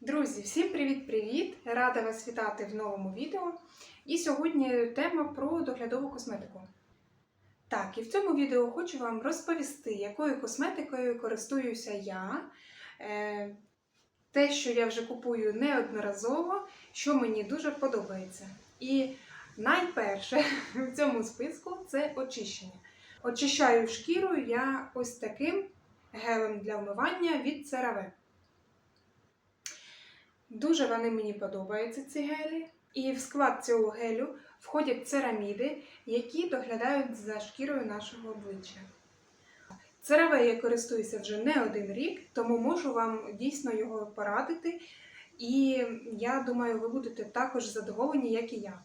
Друзі, всім привіт-привіт! Рада вас вітати в новому відео. І сьогодні тема про доглядову косметику. Так, і в цьому відео хочу вам розповісти, якою косметикою користуюся я. Е, Те, що я вже купую неодноразово, що мені дуже подобається. І найперше в цьому списку це очищення. Очищаю шкіру я ось таким гелем для вмивання від CeraVe. Дуже вони мені подобаються, ці гелі. І в склад цього гелю входять цераміди, які доглядають за шкірою нашого обличчя. CeraVe я користуюся вже не один рік, тому можу вам дійсно його порадити. І я думаю, ви будете також задоволені, як і я.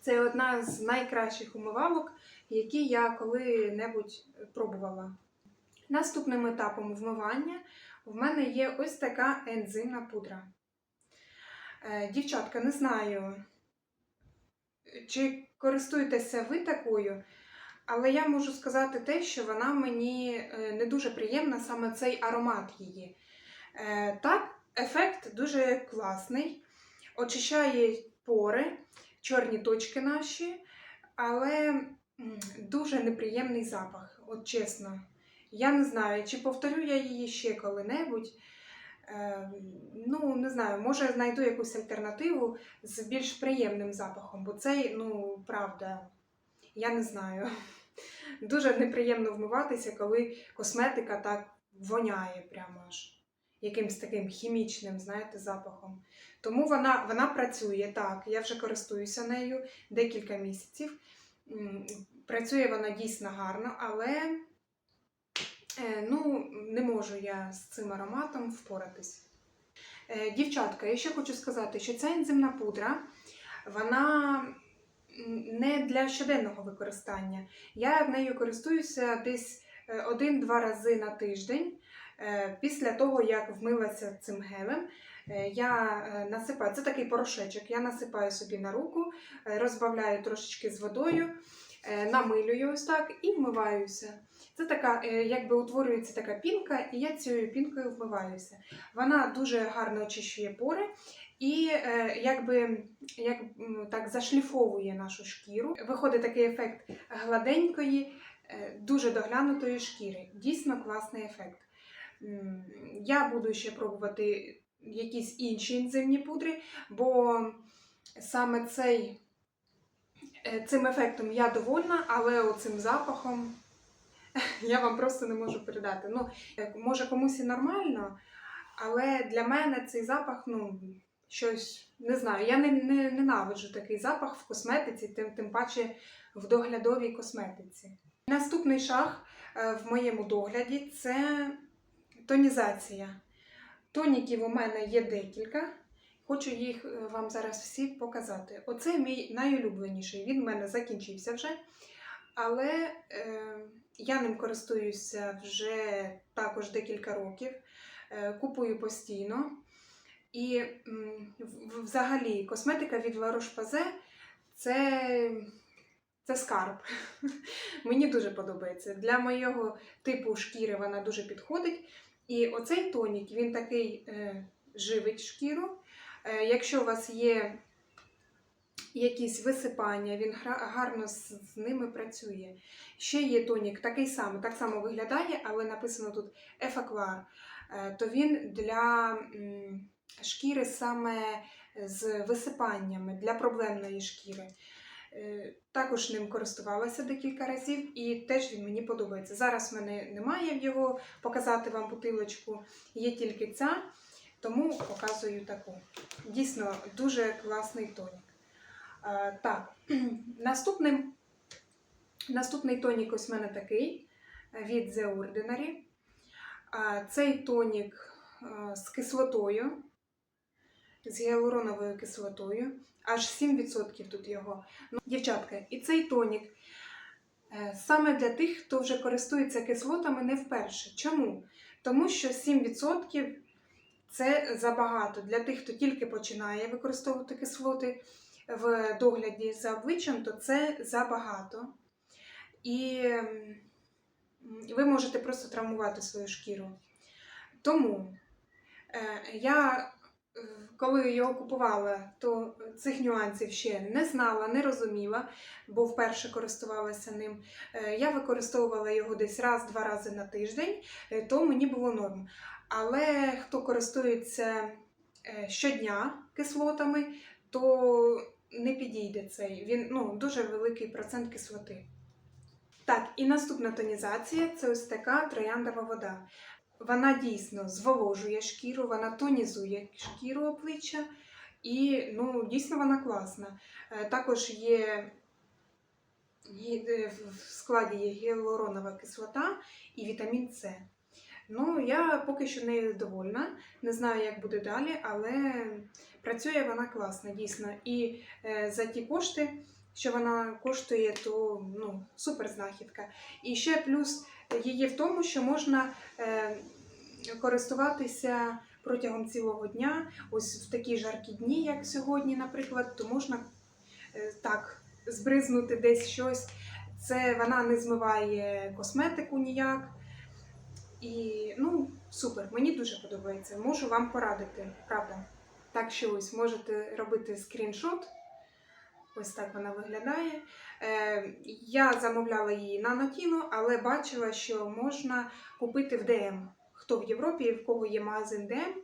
Це одна з найкращих умивалок, які я коли-небудь пробувала. Наступним етапом вмивання в мене є ось така ензимна пудра. Е, Дівчатка, не знаю, чи користуєтеся ви такою, але я можу сказати те, що вона мені е, не дуже приємна, саме цей аромат її. Е, Так, ефект дуже класний, очищає пори, чорні точки наші, але дуже неприємний запах, от чесно. Я не знаю, чи повторю я її ще коли-небудь. Е, ну, не знаю, може знайду якусь альтернативу з більш приємним запахом, бо цей, ну, правда, я не знаю. Дуже неприємно вмиватися, коли косметика так воняє прямо аж якимсь таким хімічним, знаєте, запахом. Тому вона, вона працює так. Я вже користуюся нею декілька місяців. Працює вона дійсно гарно, але Ну, не можу я з цим ароматом впоратись. Е, Дівчатка, я ще хочу сказати, що ця ензимна пудра, вона не для щоденного використання. Я нею користуюся десь е, один-два рази на тиждень. Е, Після того, як вмилася цим гелем, е, я е, насипаю, це такий порошечок, я насипаю собі на руку, е, розбавляю трошечки з водою, е, намилюю ось так і вмиваюся. Це така, е, якби утворюється така пінка, і я цією пінкою вмиваюся. Вона дуже гарно очищує пори і е, якби як, так зашліфовує нашу шкіру. Виходить такий ефект гладенької, е, дуже доглянутої шкіри. Дійсно класний ефект. Я буду ще пробувати якісь інші ензимні пудри, бо саме цей, е, цим ефектом я довольна, але оцим запахом я вам просто не можу передати. Ну, е, може комусь і нормально, але для мене цей запах, ну, щось не знаю. Я не, не ненавиджу такий запах в косметиці, тим, тим паче в доглядовій косметиці. Наступний шаг е, в моєму догляді це тонізація. Тоніків у мене є декілька. Хочу їх е, вам зараз всі показати. Оце мій найулюбленіший. Він в мене закінчився вже. Але е, я ним користуюся вже також декілька років, е, купую постійно. І м, взагалі косметика від La Roche-Posay це, це скарб. Мені дуже подобається. Для моєго типу шкіри вона дуже підходить. І оцей тонік він такий е, живить шкіру. Е, якщо у вас є якісь висипання, він гарно з, ними працює. Ще є тонік, такий самий, так само виглядає, але написано тут Ефаклар. То він для шкіри саме з висипаннями, для проблемної шкіри. Е, Також ним користувалася декілька разів і теж він мені подобається. Зараз в мене немає його показати вам бутилочку, є тільки ця, тому показую таку. Дійсно, дуже класний тонік. Е, Так, наступним, наступний тонік ось в мене такий е, від The Ordinary. Е, Цей тонік е, з кислотою, з гіалуроновою кислотою, аж 7% тут його. Ну, дівчатка, і цей тонік саме для тих, хто вже користується кислотами не вперше. Чому? Тому що 7% це забагато для тих, хто тільки починає використовувати кислоти в догляді за обличчям, то це забагато. І ви можете просто травмувати свою шкіру. Тому Е, Я е, коли його купувала, то цих нюансів ще не знала, не розуміла, бо вперше користувалася ним. Е, Я використовувала його десь раз-два рази на тиждень, то мені було норм. Але хто користується е, щодня кислотами, то не підійде цей. Він ну, дуже великий процент кислоти. Так, і наступна тонізація це ось така трояндова вода. Вона дійсно зволожує шкіру, вона тонізує шкіру обличчя, і ну, дійсно вона класна. Е, Також є, е, в складі є гіалуронова кислота і вітамін С. Ну, я поки що нею довольна, не знаю, як буде далі, але працює вона класно, дійсно. І е, за ті кошти, що вона коштує, то ну, супер знахідка. І ще плюс її в тому, що можна е, користуватися протягом цілого дня. Ось в такі жаркі дні, як сьогодні, наприклад, то можна е, так збризнути десь щось. Це вона не змиває косметику ніяк. І ну, супер, мені дуже подобається. Можу вам порадити, правда. Так що ось можете робити скріншот. Ось так вона виглядає. Е, я замовляла її на Нотіно, але бачила, що можна купити в ДМ. Хто в Європі, в кого є магазин ДМ,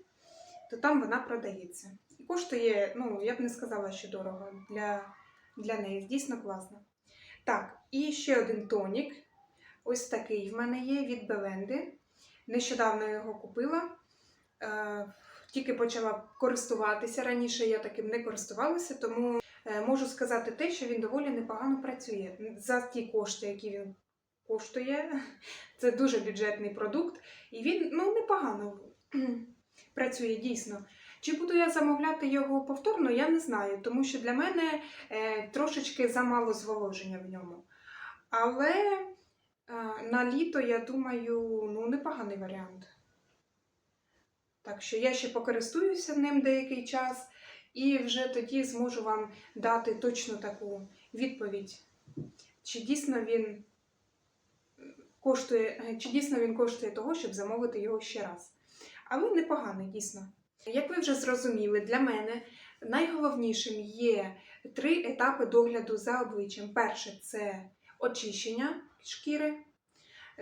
то там вона продається. І коштує, ну, я б не сказала, що дорого для, для неї. Дійсно класно. Так, і ще один тонік. Ось такий в мене є від Беленди. Нещодавно його купила. Е, тільки почала користуватися. Раніше я таким не користувалася, тому е, можу сказати те, що він доволі непогано працює. За ті кошти, які він коштує, це дуже бюджетний продукт, і він ну, непогано працює дійсно. Чи буду я замовляти його повторно, я не знаю, тому що для мене е, трошечки замало зволоження в ньому. Але на літо, я думаю, ну, непоганий варіант. Так що я ще покористуюся ним деякий час і вже тоді зможу вам дати точно таку відповідь, чи дійсно він коштує, чи дійсно він коштує того, щоб замовити його ще раз. Але непоганий, дійсно. Як ви вже зрозуміли, для мене найголовнішим є три етапи догляду за обличчям. Перше це очищення шкіри,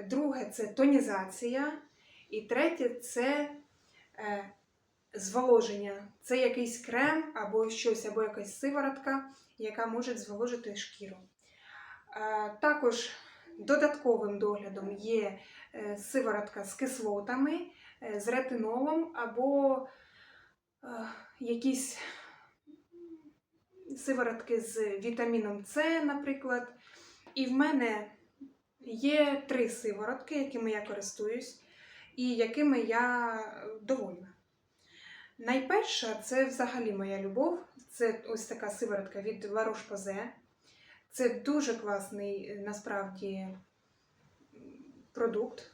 друге це тонізація, і третє це е, зволоження. Це якийсь крем або щось, або якась сиворотка, яка може зволожити шкіру. Е, також додатковим доглядом є е, сиворотка з кислотами, з ретинолом або якісь сиворотки з вітаміном С, наприклад. І в мене є три сиворотки, якими я користуюсь, і якими я довольна. Найперша це взагалі моя любов. Це ось така сиворотка від La Roche-Posay. Це дуже класний е, насправді продукт.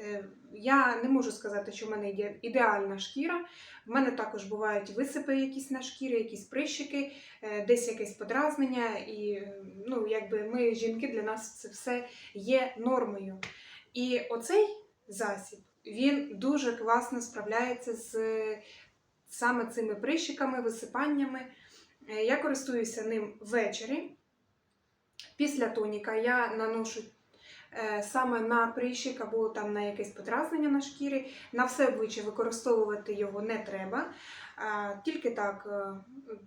Е, Я не можу сказати, що в мене є ідеальна шкіра. В мене також бувають висипи якісь на шкірі, якісь прищики, е, десь якесь подразнення. І ну, якби ми, жінки, для нас це все є нормою. І оцей засіб він дуже класно справляється з саме цими прищиками, висипаннями. Е, Я користуюся ним ввечері. Після тоніка я наношу саме на прищик або там на якесь подразнення на шкірі. На все обличчя використовувати його не треба. Тільки так, е,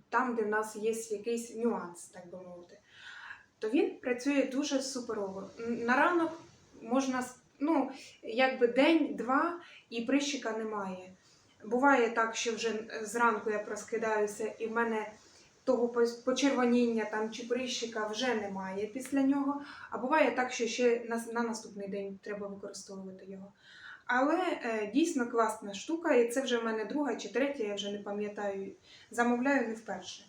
там, де в нас є якийсь нюанс, так би мовити. То він працює дуже суперово. На ранок можна, ну, якби день-два і прищика немає. Буває так, що вже зранку я проскидаюся, і в мене того почервоніння там чи прищика вже немає після нього. А буває так, що ще на, на наступний день треба використовувати його. Але е, дійсно класна штука, і це вже в мене друга чи третя, я вже не пам'ятаю. Замовляю не вперше.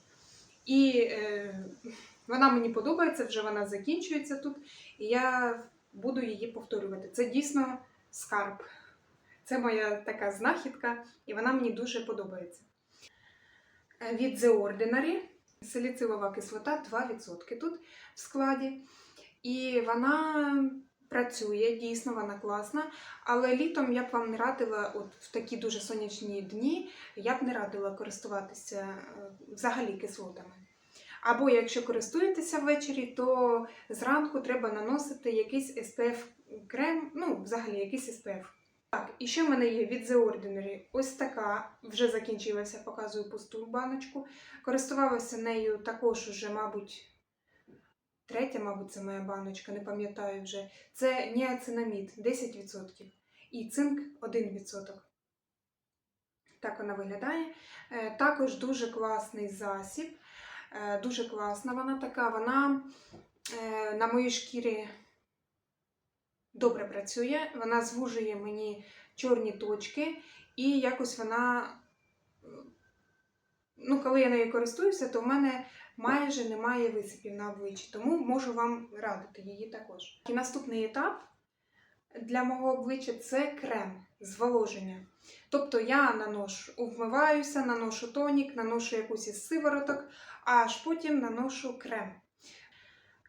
І е, вона мені подобається, вже вона закінчується тут, і я буду її повторювати. Це дійсно скарб. Це моя така знахідка, і вона мені дуже подобається. Е, Від The Ordinary саліцилова кислота 2% тут в складі. І вона працює, дійсно вона класна. Але літом я б вам не радила, от в такі дуже сонячні дні, я б не радила користуватися е, взагалі кислотами. Або якщо користуєтеся ввечері, то зранку треба наносити якийсь SPF крем, ну, взагалі якийсь SPF. Так, і ще в мене є від The Ordinary. Ось така, вже закінчилася, показую пусту баночку. Користувалася нею також уже, мабуть, третя, мабуть, це моя баночка, не пам'ятаю вже. Це ніацинамід 10% і цинк 1%. Так вона виглядає. Е, Також дуже класний засіб. Е, Дуже класна вона така. Вона е, на моїй шкірі добре працює. Вона звужує мені чорні точки, і якось вона. Ну, коли я нею користуюся, то в мене майже немає висипів на обличчі, тому можу вам радити її також. І наступний етап для мого обличчя це крем зволоження. Тобто я наношу, вмиваюся, наношу тонік, наношу якусь із сивороток, аж потім наношу крем.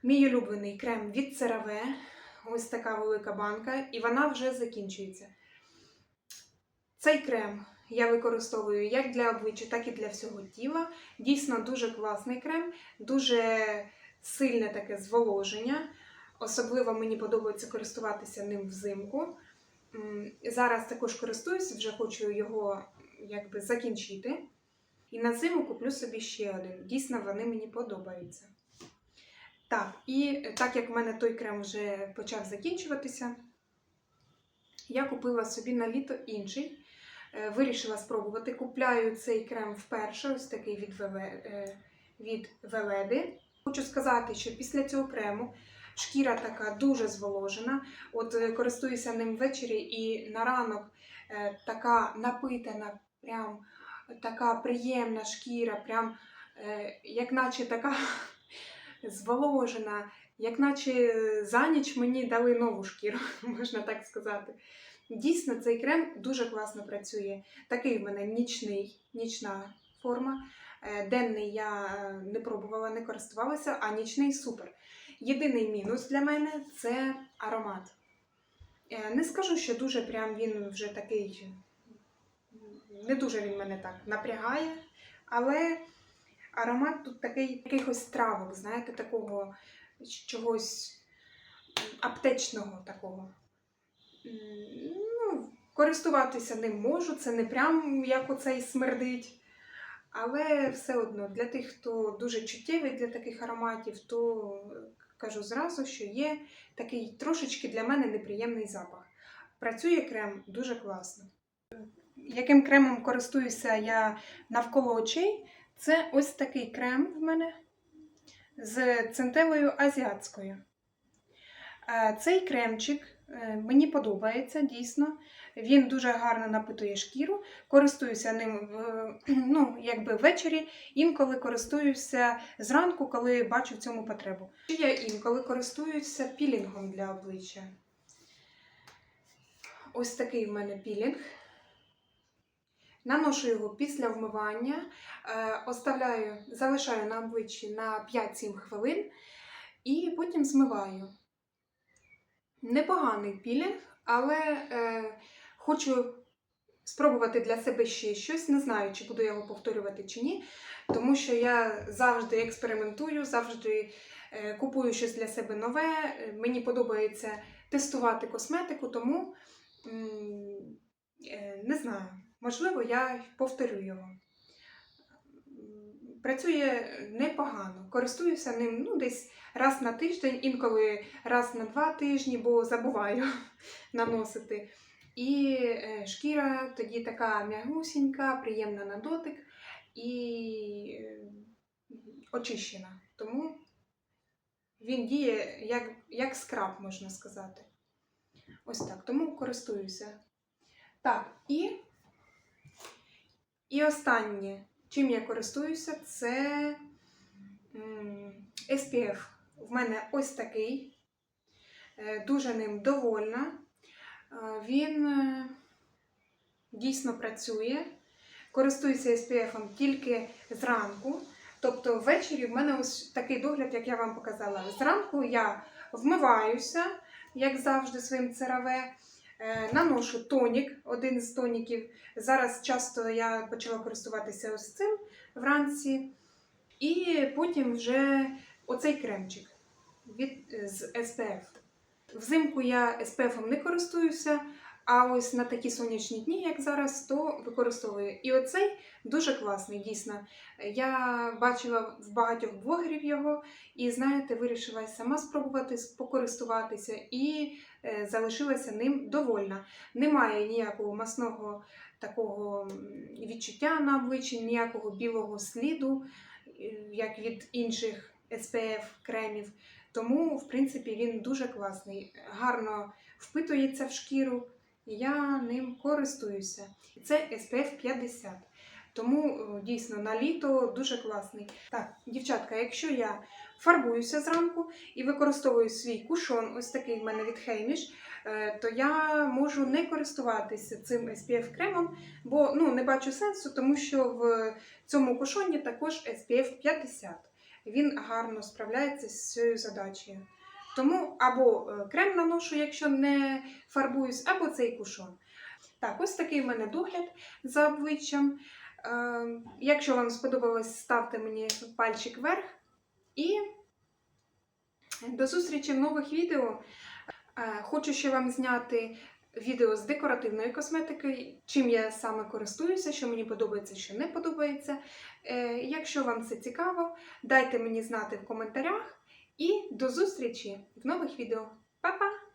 Мій улюблений крем від CeraVe, ось така велика банка, і вона вже закінчується. Цей крем я використовую як для обличчя, так і для всього тіла. Дійсно дуже класний крем, дуже сильне таке зволоження. Особливо мені подобається користуватися ним взимку. Зараз також користуюся, вже хочу його якби закінчити. І на зиму куплю собі ще один. Дійсно, вони мені подобаються. Так, і так як в мене той крем вже почав закінчуватися, я купила собі на літо інший. Е, Вирішила спробувати. Купляю цей крем вперше, ось такий від, е, від Веледи. Хочу сказати, що після цього крему шкіра така дуже зволожена. От е, користуюся ним ввечері і на ранок е, така напитана, прям така приємна шкіра, прям е, як наче така зволожена, як наче за ніч мені дали нову шкіру, можна так сказати. Дійсно, цей крем дуже класно працює. Такий в мене нічний, нічна форма. Е, Денний я е, не пробувала, не користувалася, а нічний супер. Єдиний мінус для мене це аромат. Е, Не скажу, що дуже прям він вже такий, не дуже він мене так напрягає, але аромат тут такий якихось травок, знаєте, такого чогось аптечного такого. Ну, користуватися ним можу, це не прям як оцей смердить. Але все одно для тих, хто дуже чуттєвий для таких ароматів, то кажу зразу, що є такий трошечки для мене неприємний запах. Працює крем дуже класно. Яким кремом користуюся я навколо очей? Це ось такий крем в мене з центелею азіатською. Е, Цей кремчик е, мені подобається дійсно. Він дуже гарно напитує шкіру. Користуюся ним ну, якби ввечері, інколи користуюся зранку, коли бачу в цьому потребу. Я інколи користуюся пілінгом для обличчя. Ось такий в мене пілінг. Наношу його після вмивання, е, оставляю, залишаю на обличчі на 5-7 хвилин і потім змиваю. Непоганий пілінг, але е, хочу спробувати для себе ще щось. Не знаю, чи буду його повторювати чи ні, тому що я завжди експериментую, завжди е, купую щось для себе нове. Мені подобається тестувати косметику, тому е, не знаю, можливо, я повторю його. Працює непогано, користуюся ним ну, десь раз на тиждень, інколи раз на два тижні, бо забуваю наносити. І е, шкіра тоді така м'ягусінька, приємна на дотик і е, очищена. Тому він діє як, як скраб, можна сказати. Ось так. Тому користуюся. Так, і, і останнє, чим я користуюся, це SPF. В мене ось такий. Е, Дуже ним довольна. Е, Він е, дійсно працює. Користуюся SPF тільки зранку. Тобто ввечері в мене ось такий догляд, як я вам показала. Зранку я вмиваюся, як завжди, своїм CeraVe. Е, Наношу тонік, один з тоніків. Зараз часто я почала користуватися ось цим вранці. І потім вже оцей кремчик від, з SPF. Взимку я SPF не користуюся, а ось на такі сонячні дні, як зараз, то використовую. І оцей дуже класний, дійсно. Я бачила в багатьох блогерів його, і знаєте, вирішила сама спробувати покористуватися і е, залишилася ним довольна. Немає ніякого масного такого відчуття на обличчі, ніякого білого сліду, е, як від інших SPF кремів. Тому, в принципі, він дуже класний, гарно впитується в шкіру, я ним користуюся. Це SPF 50. Тому е, дійсно на літо дуже класний. Так, дівчатка, якщо я фарбуюся зранку і використовую свій кушон, ось такий в мене від Хейміш, то я можу не користуватися цим SPF кремом, бо ну, не бачу сенсу, тому що в цьому кушоні також SPF 50. Він гарно справляється з цією задачею. Тому або е, крем наношу, якщо не фарбуюсь, або цей кушон. Так, ось такий в мене догляд за обличчям. Е, Якщо вам сподобалось, ставте мені пальчик вверх. І до зустрічі в нових відео. Е, Хочу ще вам зняти відео з декоративної косметики, чим я саме користуюся, що мені подобається, що не подобається. Якщо вам це цікаво, дайте мені знати в коментарях. І до зустрічі в нових відео. Па-па!